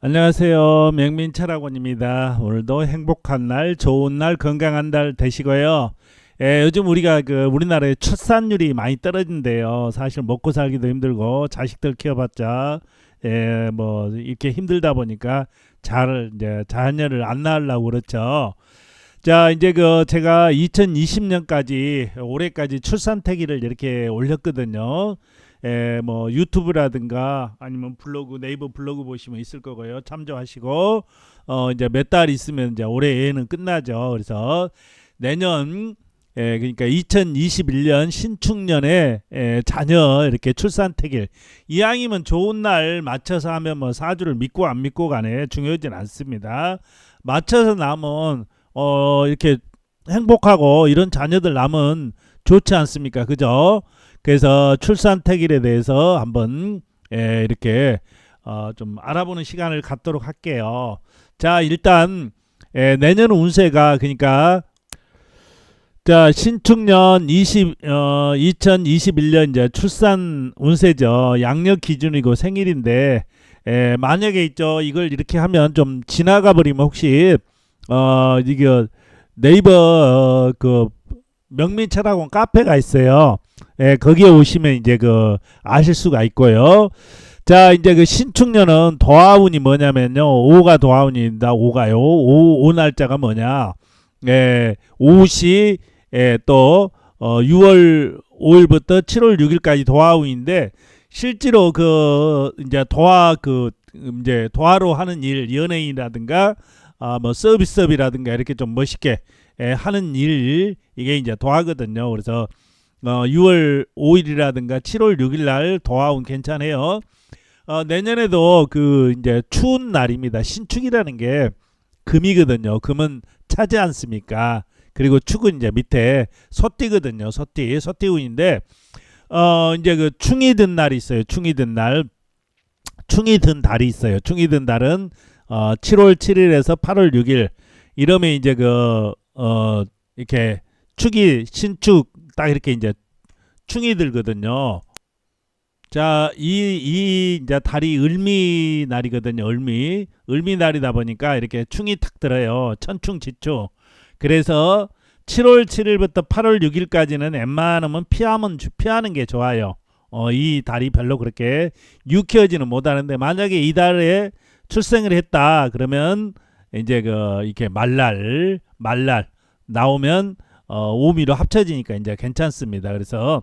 안녕하세요. 명민철학원입니다. 오늘도 행복한 날, 좋은 날, 건강한 날 되시고요. 예, 요즘 우리가 그 우리나라의 출산율이 많이 떨어진대요. 사실 먹고 살기도 힘들고 자식들 키워봤자 예, 뭐 이렇게 힘들다 보니까 잘 이제 자녀를 안 낳으려고 그렇죠. 자, 이제 그 제가 2020년까지 올해까지 출산 태기를 이렇게 올렸거든요. 에, 뭐 유튜브라든가 아니면 블로그 네이버 블로그 보시면 있을 거고요. 참조하시고 어 이제 몇 달 있으면 이제 올해에는 끝나죠. 그래서 내년 에, 그러니까 2021년 신축년에 에, 자녀 이렇게 출산 태길 이왕이면 좋은 날 맞춰서 하면 뭐 사주를 믿고 안 믿고 간에 중요하진 않습니다. 맞춰서 남은 어 이렇게 행복하고 이런 자녀들 남은 좋지 않습니까? 그죠? 그래서 출산 태길에 대해서 한번 예, 이렇게 어, 좀 알아보는 시간을 갖도록 할게요. 자, 일단 예, 내년 운세가 그러니까 자 신축년 20 어, 2021년 이제 출산 운세죠. 양력 기준이고 생일인데 예, 만약에 있죠 이걸 이렇게 하면 좀 지나가 버리면 혹시 어 이게 네이버 어, 그 명민철학원 카페가 있어요. 예, 거기에 오시면 이제 그 아실 수가 있고요. 자, 이제 그 신축년은 도화운이 뭐냐면요. 5가 도화운입니다. 5가요. 5, 5 날짜가 뭐냐. 예, 5시 예, 또 어, 6월 5일부터 7월 6일까지 도화운인데 실제로 그 이제 도화 그 이제 도화로 하는 일 연예인이라든가 아, 뭐 서비스업이라든가 이렇게 좀 멋있게 예, 하는 일 이게 이제 도화거든요. 그래서 어, 6월 5일이라든가 7월 6일 날 도화운 괜찮아요. 어, 내년에도 그 이제 추운 날입니다. 신축이라는 게 금이거든요. 금은 차지 않습니까? 그리고 축은 이제 밑에 소띠거든요. 소띠, 소띠운인데 어 이제 그 충이 든 날이 있어요. 충이 든 날, 충이 든 달이 있어요. 충이 든 달은 어 7월 7일에서 8월 6일 이러면 이제 그 어 이렇게 축이 신축 딱 이렇게 이제 충이 들거든요. 자, 이, 이, 이제 달이 을미 날이거든요. 을미. 을미 날이다 보니까 이렇게 충이 탁 들어요. 천충 지축. 그래서 7월 7일부터 8월 6일까지는 웬만하면 피하면, 피하는 게 좋아요. 어, 이 달이 별로 그렇게 유쾌하지는 못하는데 만약에 이 달에 출생을 했다 그러면 이제 그 이렇게 말날 말날 나오면 어, 오미로 합쳐지니까 이제 괜찮습니다. 그래서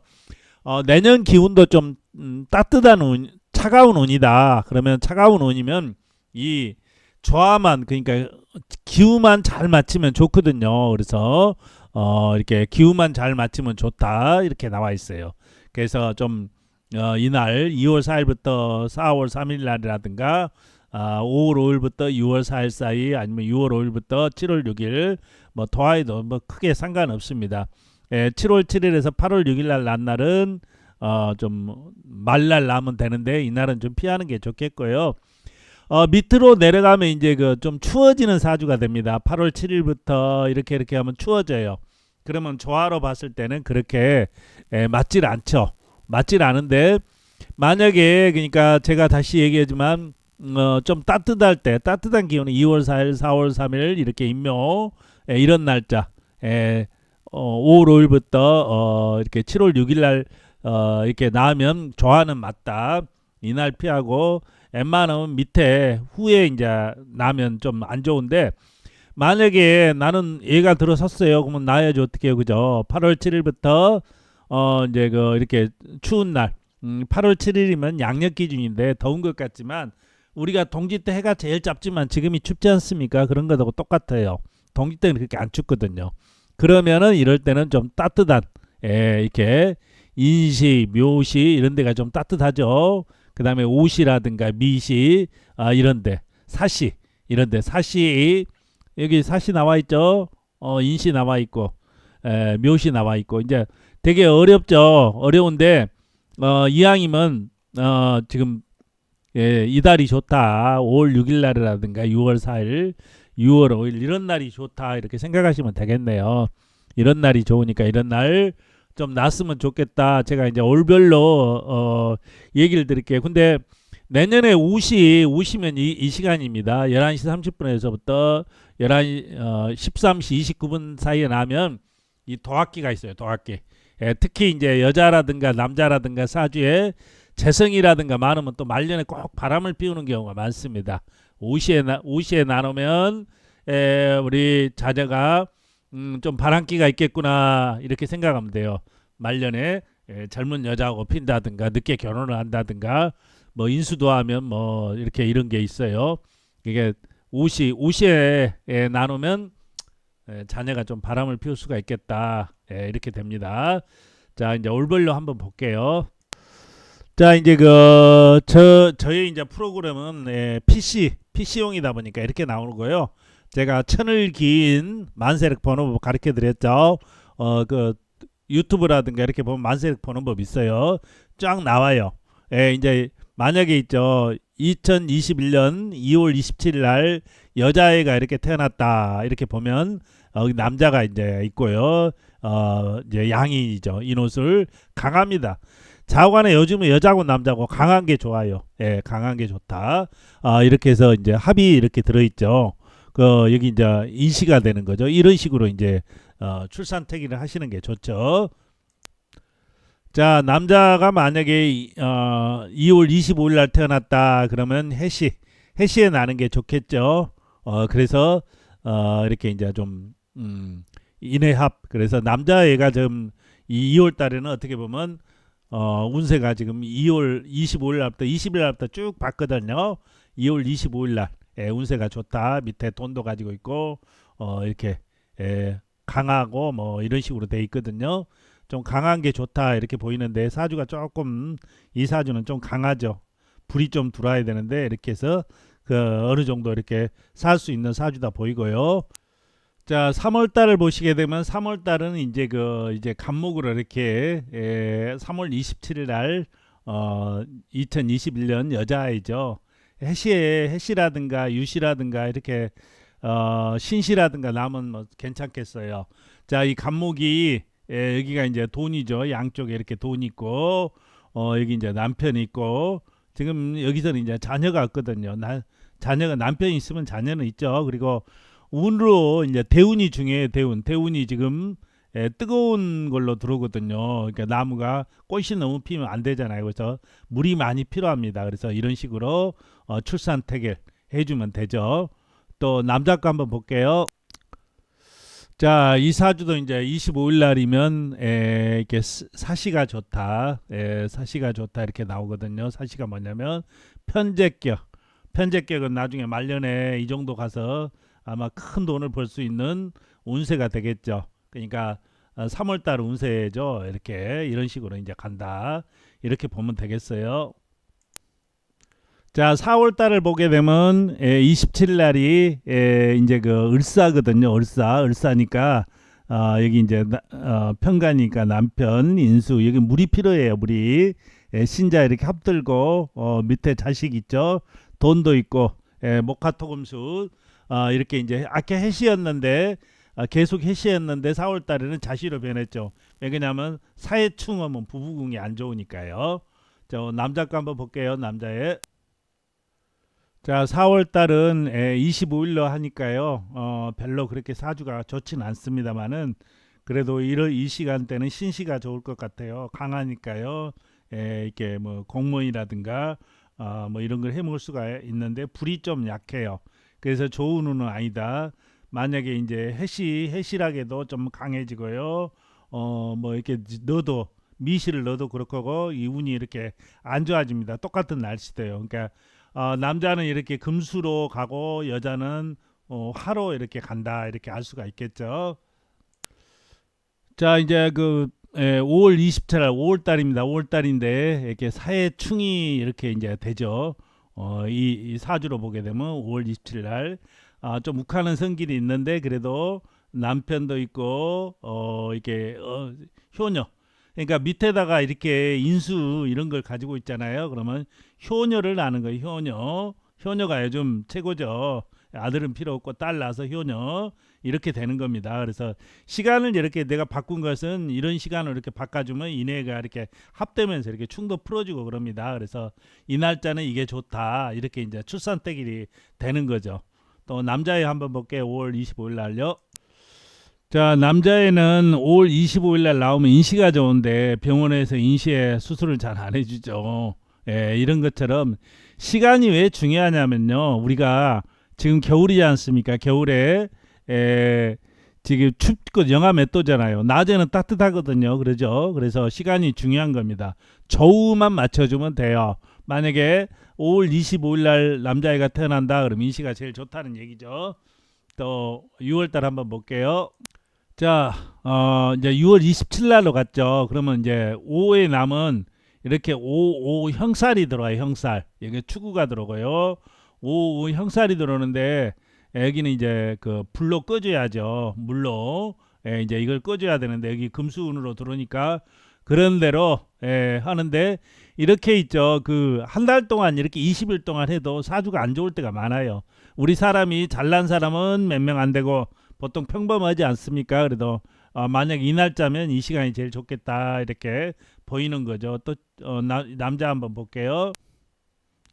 어, 내년 기운도 좀 음, 따뜻한 운, 차가운 운이다. 그러면 차가운 운이면 이 조화만 그러니까 기후만 잘 맞추면 좋거든요. 그래서 어, 이렇게 기후만 잘 맞추면 좋다 이렇게 나와 있어요. 그래서 좀 어, 이날 2월 4일부터 4월 3일 날이라든가 아, 5월 5일부터 6월 4일 사이 아니면 6월 5일부터 7월 6일 뭐 도하에도 뭐 크게 상관없습니다. 예, 7월 7일에서 8월 6일 날난 날은 어, 좀 말날 나면 되는데 이날은 좀 피하는 게 좋겠고요. 어, 밑으로 내려가면 이제 그 좀 추워지는 사주가 됩니다. 8월 7일부터 이렇게 이렇게 하면 추워져요. 그러면 조화로 봤을 때는 그렇게 에, 맞질 않죠. 맞질 않은데 만약에 그러니까 제가 다시 얘기하지만 어, 좀 따뜻할 때 따뜻한 기온이 2월 4일, 4월 3일 이렇게 임묘 에, 이런 날짜 에, 어, 5월 5일부터 어, 이렇게 7월 6일 날 어, 이렇게 나오면 좋아하는 맞다. 이날 피하고 웬만하면 밑에 후에 이제 나면 좀 안 좋은데 만약에 나는 얘가 들어섰어요. 그러면 나야지 어떻게 해요, 그죠? 8월 7일부터 어 이제 그 이렇게 추운 날, 음, 8월 7일이면 양력 기준인데 더운 것 같지만 우리가 동지 때 해가 제일 짧지만 지금이 춥지 않습니까? 그런 거하고 똑같아요. 동지 때는 그렇게 안 춥거든요. 그러면은 이럴 때는 좀 따뜻한 예, 이렇게 인시, 묘시 이런 데가 좀 따뜻하죠. 그다음에 오시라든가 미시 아 이런 데 사시 이런 데 사시 여기 사시 나와 있죠. 어 인시 나와 있고 에, 묘시 나와 있고 이제 되게 어렵죠. 어려운데 어 이왕이면 어 지금 예, 이달이 좋다. 5월 6일 날이라든가 6월 4일, 6월 5일 이런 날이 좋다. 이렇게 생각하시면 되겠네요. 이런 날이 좋으니까 이런 날 좀 났으면 좋겠다. 제가 이제 올별로 어 얘기를 드릴게요. 근데 내년에 우시 우시면 이, 이 시간입니다. 11시 30분에서부터 11시 어, 13시 29분 사이에 나면 이 도학기가 있어요. 도학기. 예, 특히 이제 여자라든가 남자라든가 사주에 재성이라든가 많으면 또 말년에 꼭 바람을 피우는 경우가 많습니다. 오시에 나, 오시에 나누면 에, 우리 자녀가 음, 좀 바람기가 있겠구나 이렇게 생각하면 돼요. 말년에 에, 젊은 여자하고 핀다든가 늦게 결혼을 한다든가 뭐 인수도하면 뭐 이렇게 이런 게 있어요. 이게 오시 오시에 에, 나누면 에, 자녀가 좀 바람을 피울 수가 있겠다. 예, 이렇게 됩니다. 자 이제 올벌로 한번 볼게요. 자 이제 그 저 저희 이제 프로그램은 예, PC PC용이다 보니까 이렇게 나오는 거예요. 제가 천을 긴 만세력 번호법 가르쳐 드렸죠. 어 그 유튜브라든가 이렇게 보면 만세력 번호법 있어요. 쫙 나와요. 예, 이제 만약에 있죠. 2021년 2월 27일 날 여자애가 이렇게 태어났다. 이렇게 보면 어, 남자가 이제 있고요. 어, 이제 양이죠. 인옷을 강합니다. 자관에 요즘은 여자고 남자고 강한 게 좋아요. 예, 강한 게 좋다. 아, 이렇게 해서 이제 합이 이렇게 들어있죠. 그 여기 이제 인시가 되는 거죠. 이런 식으로 이제 어, 출산 태기를 하시는 게 좋죠. 자, 남자가 만약에 이- 어, 2월 25일 날 태어났다. 그러면 해시 해시에 나는 게 좋겠죠. 어, 그래서 어, 이렇게 이제 좀 음, 인해합. 그래서 남자애가 이 2월 달에는 어떻게 보면 어, 운세가 지금 2월 25일 날부터 20일 날부터 쭉 봤거든요. 2월 25일 날 예, 운세가 좋다. 밑에 돈도 가지고 있고 어, 이렇게 예, 강하고 뭐 이런 식으로 돼 있거든요. 좀 강한 게 좋다 이렇게 보이는데 사주가 조금 이 사주는 좀 강하죠. 불이 좀 들어와야 되는데 이렇게 해서 그 어느 정도 이렇게 살 수 있는 사주다 보이고요. 자, 3월 달을 보시게 되면 3월 달은 이제 그 이제 간목으로 이렇게 에, 3월 27일 날 어, 2021년 여자아이죠. 해시에 해시라든가 유시라든가 이렇게 어, 신시라든가 나면 뭐 괜찮겠어요. 자, 이 간목이 예, 여기가 이제 돈이죠. 양쪽에 이렇게 돈 있고 어, 여기 이제 남편이 있고 지금 여기서는 이제 자녀가 없거든요. 나, 자녀가 남편이 있으면 자녀는 있죠. 그리고 운으로 이제 대운이 중요해요. 대운. 대운이 지금 예, 뜨거운 걸로 들어오거든요. 그러니까 나무가 꽃이 너무 피면 안 되잖아요. 그래서 물이 많이 필요합니다. 그래서 이런 식으로 어, 출산 태결 해주면 되죠. 또 남자 거 한번 볼게요. 자, 이 사주도 이제 25일 날이면 에, 이렇게 스- 사시가 좋다. 에, 사시가 좋다 이렇게 나오거든요. 사시가 뭐냐면 편제격. 편제격은 나중에 말년에 이 정도 가서 아마 큰 돈을 벌 수 있는 운세가 되겠죠. 그러니까 3월 달 운세죠. 이렇게 이런 식으로 이제 간다. 이렇게 보면 되겠어요. 자, 4월 달을 보게 되면 에, 27일 날이 에, 이제 그 을사거든요. 을사, 을사니까 아, 여기 이제 나, 어, 편가니까 남편 인수 여기 물이 필요해요. 물이 에, 신자 이렇게 합들고 어, 밑에 자식 있죠. 돈도 있고 에, 목화토금수 아, 이렇게 이제 아까 해시였는데 아, 계속 해시였는데 4월 달에는 자시로 변했죠. 왜냐하면 사해충하면 부부궁이 안 좋으니까요. 저 남자 거 한번 볼게요. 남자의 자, 4월 달은 25일로 하니까요. 어, 별로 그렇게 사주가 좋진 않습니다만은 그래도 이런 이 시간대는 신시가 좋을 것 같아요. 강하니까요. 에, 이렇게 뭐 공무원이라든가 어, 뭐 이런 걸 해먹을 수가 있는데 불이 좀 약해요. 그래서 좋은 운은 아니다. 만약에 이제 해시 해시락에도 좀 강해지고요. 어, 뭐 이렇게 넣어도 미시를 넣어도 그럴 거고 이 운이 이렇게 안 좋아집니다. 똑같은 날씨대요. 그러니까 어, 남자는 이렇게 금수로 가고 여자는 어, 화로 이렇게 간다 이렇게 알 수가 있겠죠. 자 이제 그 에, 5월 27일 5월 달입니다. 5월 달인데 이렇게 사해충이 이렇게 이제 되죠. 어, 이, 이 사주로 보게 되면 5월 27일 날 아, 좀 욱하는 성질이 있는데 그래도 남편도 있고 어, 이렇게 어, 효녀 그러니까 밑에다가 이렇게 인수 이런 걸 가지고 있잖아요. 그러면 효녀를 아는 거예요. 효녀. 효녀가 요즘 최고죠. 아들은 필요 없고 딸 낳아서 효녀 이렇게 되는 겁니다. 그래서 시간을 이렇게 내가 바꾼 것은 이런 시간을 이렇게 바꿔주면 이내가 이렇게 합되면서 이렇게 충도 풀어주고 그럽니다. 그래서 이 날짜는 이게 좋다 이렇게 이제 출산 때길이 되는 거죠. 또 남자애 한번 볼게요. 5월 25일 날요. 자 남자애는 5월 25일 날 나오면 인시가 좋은데 병원에서 인시에 수술을 잘 안 해주죠. 예, 이런 것처럼 시간이 왜 중요하냐면요. 우리가 지금 겨울이지 않습니까? 겨울에 에, 지금 춥고 영하 몇 도잖아요. 낮에는 따뜻하거든요. 그러죠. 그래서 시간이 중요한 겁니다. 저우만 맞춰주면 돼요. 만약에 5월 25일 날 남자애가 태어난다 그러면 인시가 제일 좋다는 얘기죠. 또 6월 달 한번 볼게요. 자, 어, 이제 6월 27일 날로 갔죠. 그러면 이제 5에 남은 이렇게 5, 5 형살이 들어와요. 형살. 여기 추구가 들어가요. 5, 5 형살이 들어오는데 여기는 이제 그 불로 꺼줘야죠. 물로. 예, 이제 이걸 꺼줘야 되는데 여기 금수운으로 들어오니까 그런 대로 예, 하는데 이렇게 있죠. 그 한 달 동안 이렇게 20일 동안 해도 사주가 안 좋을 때가 많아요. 우리 사람이 잘난 사람은 몇 명 안 되고 보통 평범하지 않습니까? 그래도 어, 만약 이 날짜면 이 시간이 제일 좋겠다 이렇게 보이는 거죠. 또 어, 나, 남자 한번 볼게요.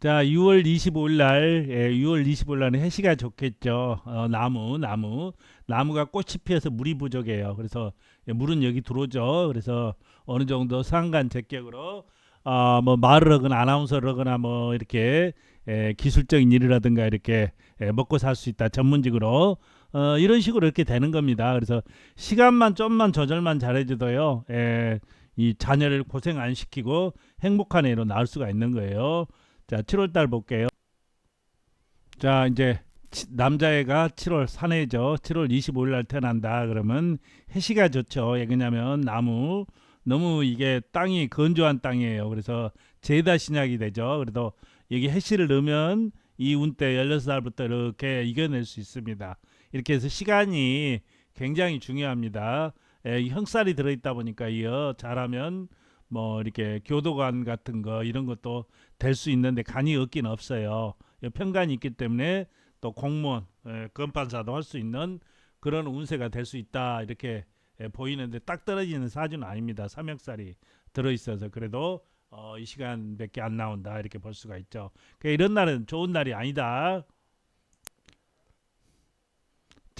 자, 6월 25일 날, 예, 6월 25일 날은 해시가 좋겠죠. 어, 나무, 나무, 나무가 꽃이 피어서 물이 부족해요. 그래서 예, 물은 여기 들어오죠. 그래서 어느 정도 상간 제격으로 어, 뭐 말을 하거나 아나운서를 하거나 뭐 이렇게 예, 기술적인 일이라든가 이렇게 예, 먹고 살 수 있다 전문직으로 어, 이런 식으로 이렇게 되는 겁니다. 그래서 시간만 좀만 조절만 잘해줘도요. 예, 이 자녀를 고생 안 시키고 행복한 애로 낳을 수가 있는 거예요. 자, 7월 달 볼게요. 자, 이제 치- 남자애가 7월 사내죠. 7월 25일 날 태어난다. 그러면 해시가 좋죠. 왜 그러냐면 나무 너무 이게 땅이 건조한 땅이에요. 그래서 제다 신약이 되죠. 그래도 여기 해시를 넣으면 이 운때 16살부터 이렇게 이겨낼 수 있습니다. 이렇게 해서 시간이 굉장히 중요합니다. 예, 이 형살이 들어있다 보니까 이어 잘하면 뭐 이렇게 교도관 같은 거 이런 것도 될 수 있는데 간이 없긴 없어요. 이 편간이 있기 때문에 또 공무원, 예, 검판사도 할 수 있는 그런 운세가 될 수 있다 이렇게 예, 보이는데 딱 떨어지는 사주는 아닙니다. 삼역살이 들어있어서 그래도 어, 이 시간밖에 안 나온다 이렇게 볼 수가 있죠. 그러니까 이런 날은 좋은 날이 아니다.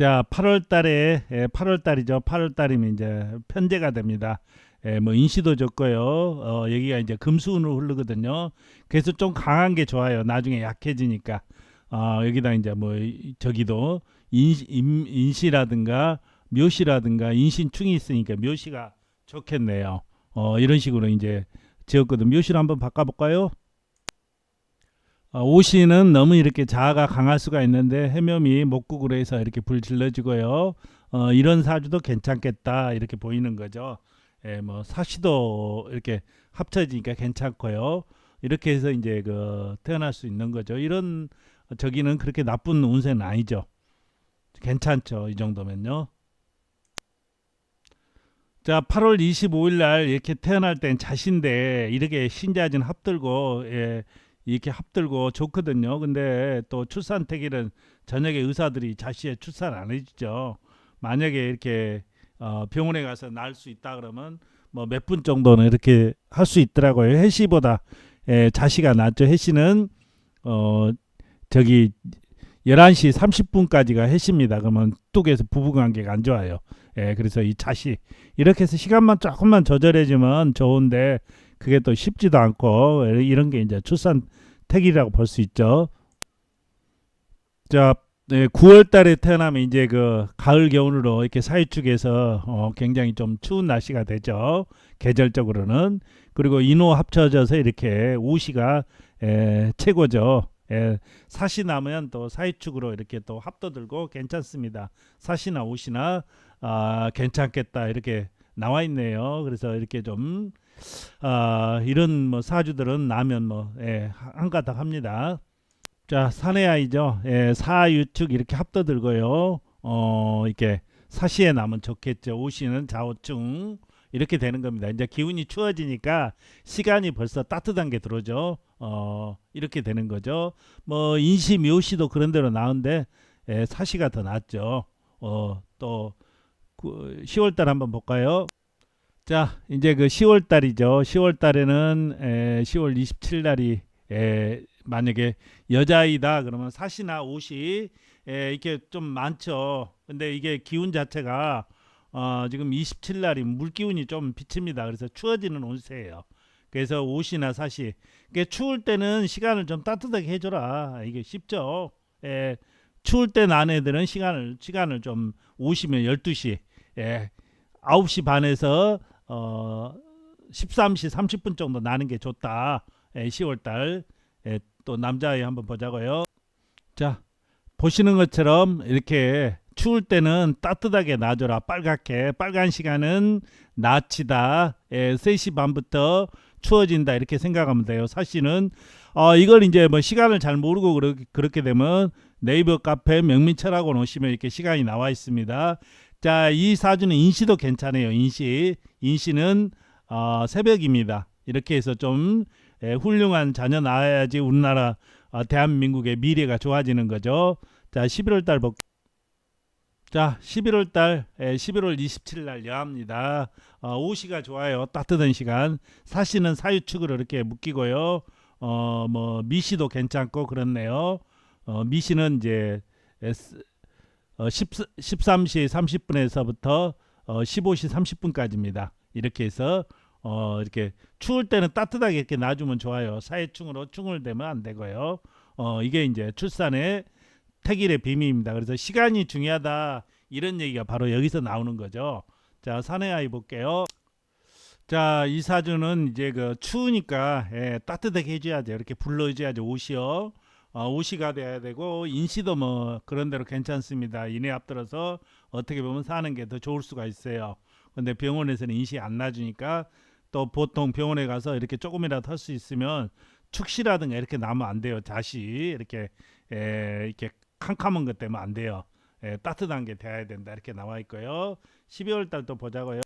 자, 8월 달에 예, 8월 달이죠. 8월 달이면 이제 편제가 됩니다. 예, 뭐 인시도 좋고요. 어, 여기가 이제 금수운으로 흐르거든요. 그래서 좀 강한 게 좋아요. 나중에 약해지니까. 어, 여기다 이제 뭐 이- 저기도 인시, 인, 인시라든가 묘시라든가 인신충이 있으니까 묘시가 좋겠네요. 어, 이런 식으로 이제 지었거든. 묘시를 한번 바꿔 볼까요? 어, 오시는 너무 이렇게 자아가 강할 수가 있는데 해묘미 목국으로 해서 이렇게 불 질러주고요. 어, 이런 사주도 괜찮겠다 이렇게 보이는 거죠. 예, 뭐 사시도 이렇게 합쳐지니까 괜찮고요. 이렇게 해서 이제 그 태어날 수 있는 거죠. 이런 저기는 그렇게 나쁜 운세는 아니죠. 괜찮죠. 이 정도면요. 자, 8월 25일 날 이렇게 태어날 땐 자신데 이렇게 신자진 합들고 예, 이렇게 합들고 좋거든요. 근데 또 출산 태기는 저녁에 의사들이 자시에 출산 안 해주죠. 만약에 이렇게 어, 병원에 가서 날 수 있다 그러면 뭐 몇 분 정도는 이렇게 할 수 있더라고요. 해시보다 예, 자시가 낫죠. 해시는 어 저기 11시 30분까지가 해시입니다. 그러면 뚝에서 부부 관계가 안 좋아요. 예, 그래서 이 자시 이렇게 해서 시간만 조금만 조절해주면 좋은데 그게 또 쉽지도 않고 이런 게 이제 출산 택이라고 볼 수 있죠. 자, 네, 9월 달에 태어나면 이제 그 가을 겨울으로 이렇게 사이축에서 어, 굉장히 좀 추운 날씨가 되죠. 계절적으로는 그리고 인호 합쳐져서 이렇게 우시가 에, 최고죠. 에, 사시 나면 또 사이축으로 이렇게 또 합도 들고 괜찮습니다. 사시나 우시나 아, 괜찮겠다 이렇게 나와 있네요. 그래서 이렇게 좀 아, 이런 뭐 사주들은 나면 뭐 예, 한가닥 합니다. 자, 사내 아이죠. 예, 사유축 이렇게 합도 들고요. 어, 이렇게 사시에 나면 좋겠죠. 오시는 좌우충 이렇게 되는 겁니다. 이제 기운이 추워지니까 시간이 벌써 따뜻한 게 들어오죠. 어, 이렇게 되는 거죠. 뭐 인시 묘시도 그런 대로 나오는데 예, 사시가 더 낫죠. 어, 또그 10월 달 한번 볼까요? 자, 이제 그 10월 달이죠. 10월 달에는 에, 10월 27일 날이 에, 만약에 여자이다 그러면 사시나 옷이 에, 이렇게 좀 많죠. 근데 이게 기운 자체가 어, 지금 27일 날이 물 기운이 좀 비칩니다. 그래서 추워지는 운세예요. 그래서 옷이나 사시. 이게 추울 때는 시간을 좀 따뜻하게 해줘라. 이게 쉽죠. 예, 추울 때 난 애들은 시간을 시간을 좀 오시면 12시, 예, 9시 반에서 어 13시 30분 정도 나는 게 좋다. 예, 10월 달. 예, 또 남자아이 한번 보자고요. 자, 보시는 것처럼 이렇게 추울 때는 따뜻하게 놔줘라. 빨갛게. 빨간 시간은 낮이다. 예, 3시 반부터 추워진다. 이렇게 생각하면 돼요. 사실은 어, 이걸 이제 뭐 시간을 잘 모르고 그렇게, 그렇게 되면 네이버 카페 명민철하고 오시면 이렇게 시간이 나와 있습니다. 자, 이 사주는 인시도 괜찮아요. 인시. 인시는 어, 새벽입니다. 이렇게 해서 좀 예, 훌륭한 자녀 낳아야지 우리나라 어, 대한민국의 미래가 좋아지는 거죠. 자, 11월 달 볼. 자, 11월 달, 예, 11월 27일 날 여합니다. 어, 오시가 좋아요. 따뜻한 시간. 사시는 사유축으로 이렇게 묶이고요. 어, 뭐 미시도 괜찮고 그렇네요. 어, 미시는 이제 S, 어, 10, 13시 30분에서부터 어, 15시 30분까지입니다. 이렇게 해서 어, 이렇게 추울 때는 따뜻하게 이렇게 놔주면 좋아요. 사회충으로 충을 대면 안 되고요. 어, 이게 이제 출산의 택일의 비밀입니다. 그래서 시간이 중요하다 이런 얘기가 바로 여기서 나오는 거죠. 자, 사내 아이 볼게요. 자, 이 사주는 이제 그 추우니까 예, 따뜻하게 해줘야죠. 이렇게 불러줘야죠. 옷이요. 어, 옷이가 돼야 되고 인시도 뭐 그런 대로 괜찮습니다. 이내 앞들어서 어떻게 보면 사는 게 더 좋을 수가 있어요. 근데 병원에서는 인시 안 놔주니까 또 보통 병원에 가서 이렇게 조금이라도 할 수 있으면 축시라든가 이렇게 나면 안 돼요. 자시 이렇게 에, 이렇게 캄캄한 것 때문에 안 돼요. 에, 따뜻한 게 돼야 된다 이렇게 나와 있고요. 12월 달 또 보자고요.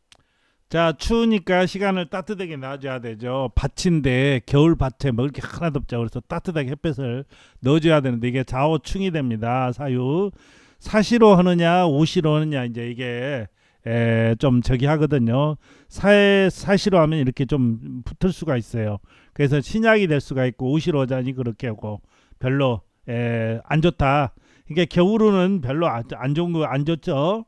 자 추우니까 시간을 따뜻하게 놔줘야 되죠. 밭인데 겨울 밭에 먹을 게 하나도 없죠. 그래서 따뜻하게 햇볕을 넣어줘야 되는데 이게 좌우충이 됩니다. 사유 사시로 하느냐 오시로 하느냐 이제 이게 에, 좀 저기 하거든요. 사에 사시로 하면 이렇게 좀 붙을 수가 있어요. 그래서 신약이 될 수가 있고 오시로 하자니 그렇게 하고 별로 에, 안 좋다. 이게 겨울은 별로 안, 안 좋은 거 안 좋죠.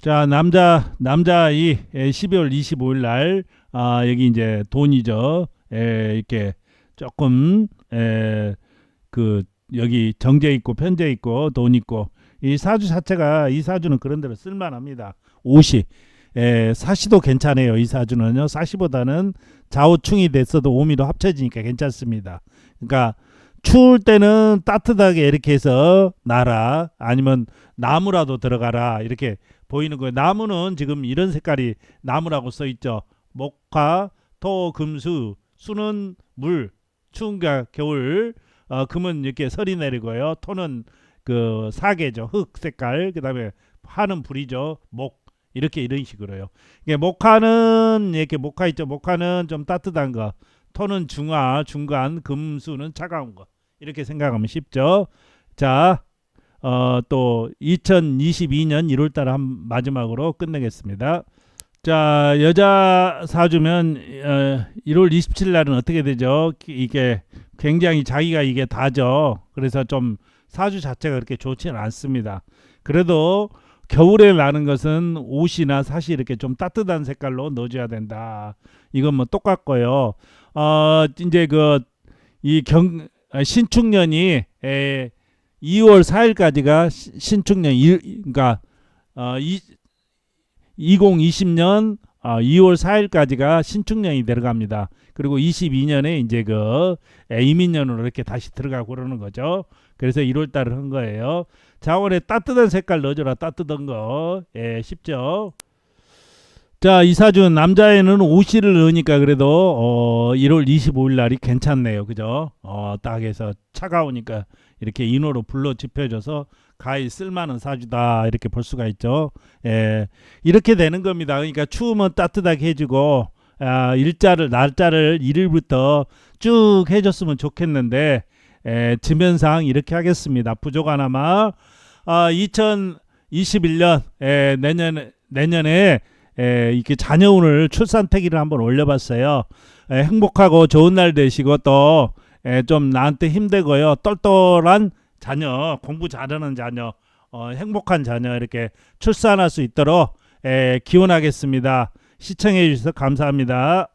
자 남자 남자이 에, 12월 25일 날 아, 여기 이제 돈이죠. 에, 이렇게 조금 에, 그 여기 정제 있고 편제 있고 돈 있고 이 사주 자체가 이 사주는 그런 대로 쓸만합니다. 옷이 에, 사시도 괜찮아요. 이 사주는요. 사시보다는 좌우충이 됐어도 오미도 합쳐지니까 괜찮습니다. 그러니까 추울 때는 따뜻하게 이렇게 해서 나라 아니면 나무라도 들어가라 이렇게 보이는 거예요. 나무는 지금 이런 색깔이 나무라고 써 있죠. 목화, 토, 금수, 수는 물, 추운가 겨울, 어, 금은 이렇게 설이 내리고요. 토는 그 사계죠. 흙 색깔. 그다음에 화는 불이죠. 목 이렇게 이런 식으로요. 이게 목화는 이렇게 목화 있죠. 목화는 좀 따뜻한 거. 토는 중화, 중간, 금수는 차가운 거. 이렇게 생각하면 쉽죠. 자, 어, 또 2022년 1월 달 한 마지막으로 끝내겠습니다. 자, 여자 사주면 어, 1월 27일 날은 어떻게 되죠? 이게 굉장히 자기가 이게 다죠. 그래서 좀 사주 자체가 그렇게 좋지는 않습니다. 그래도 겨울에 나는 것은 옷이나 사실 이렇게 좀 따뜻한 색깔로 넣어줘야 된다. 이건 뭐 똑같고요. 어 이제 그 이 경 신축년이 에, 2월 4일까지가 신축년 일, 그러니까 어, 이, 2020년 어, 2월 4일까지가 신축년이 들어갑니다. 그리고 22년에 이제 그 이민년으로 이렇게 다시 들어가고 그러는 거죠. 그래서 1월 달을 한 거예요. 자원에 따뜻한 색깔 넣어줘라. 따뜻한 거. 예, 쉽죠. 자, 이사준 남자애는 오시를 넣으니까 그래도 어 1월 25일 날이 괜찮네요. 그죠? 어, 딱 해서 차가우니까 이렇게 인호로 불러 짚혀져서 가히 쓸만한 사주다 이렇게 볼 수가 있죠. 예, 이렇게 되는 겁니다. 그러니까 추우면 따뜻하게 해주고 아, 일자를 날짜를 1일부터 쭉 해줬으면 좋겠는데 에, 지면상 이렇게 하겠습니다. 부족 하나마 아, 2021년 에, 내년 내년에 에, 이렇게 자녀운을 출산태기를 한번 올려봤어요. 에, 행복하고 좋은 날 되시고 또 좀 나한테 힘들고요. 똘똘한 자녀, 공부 잘하는 자녀, 어, 행복한 자녀 이렇게 출산할 수 있도록 에, 기원하겠습니다. 시청해 주셔서 감사합니다.